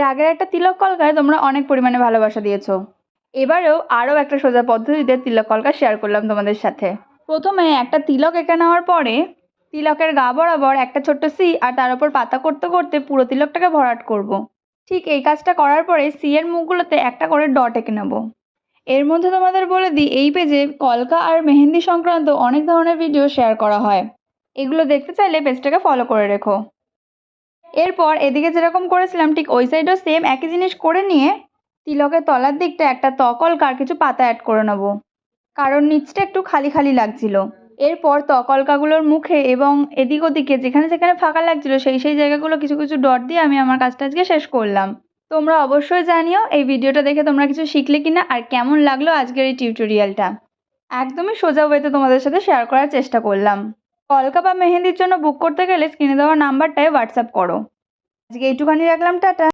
এর আগের একটা তিলক কলকায় তোমরা অনেক পরিমাণে ভালোবাসা দিয়েছ। এবারেও আরও একটা সোজা পদ্ধতিতে তিলক কলকা শেয়ার করলাম তোমাদের সাথে। প্রথমে একটা তিলক এঁকে নেওয়ার পরে তিলকের গা বরাবর একটা ছোট্ট সি আর তার উপর পাতা করতে করতে পুরো তিলকটাকে ভরাট করব। ঠিক এই কাজটা করার পরে সি এর মুখগুলোতে একটা করে ডট এঁকে নেব। এর মধ্যে তোমাদের বলে দিই, এই পেজে কলকা আর মেহেন্দি সংক্রান্ত অনেক ধরনের ভিডিও শেয়ার করা হয়। এগুলো দেখতে চাইলে পেজটাকে ফলো করে রেখো। এরপর এদিকে যেরকম করেছিলাম, ঠিক ওই সাইডও সেম একই জিনিস করে নিয়ে তিলকের তলার দিকটা একটা তকলকার কিছু পাতা অ্যাড করে নেব। কারণ নিচটা একটু খালি খালি লাগছিল। এরপর তকলকাগুলোর মুখে এবং এদিক ওদিকে যেখানে যেখানে ফাঁকা লাগছিল, সেই সেই জায়গাগুলো কিছু কিছু ডট দিয়ে আমি আমার কাজটা আজকে শেষ করলাম। তোমরা অবশ্যই জানিও এই ভিডিওটা দেখে তোমরা কিছু শিখলে কিনা আর কেমন লাগল আজকের এই টিউটোরিয়ালটা একদমই সোজা ওয়েতে তোমাদের সাথে শেয়ার করার চেষ্টা করলাম। কলকা বা মেহেন্দির জন্য বুক করতে গেলে স্ক্রিনে দেওয়া নাম্বারটায় হোয়াটসঅ্যাপ করো। আজকে এইটুখানি রাখলাম, টাটা।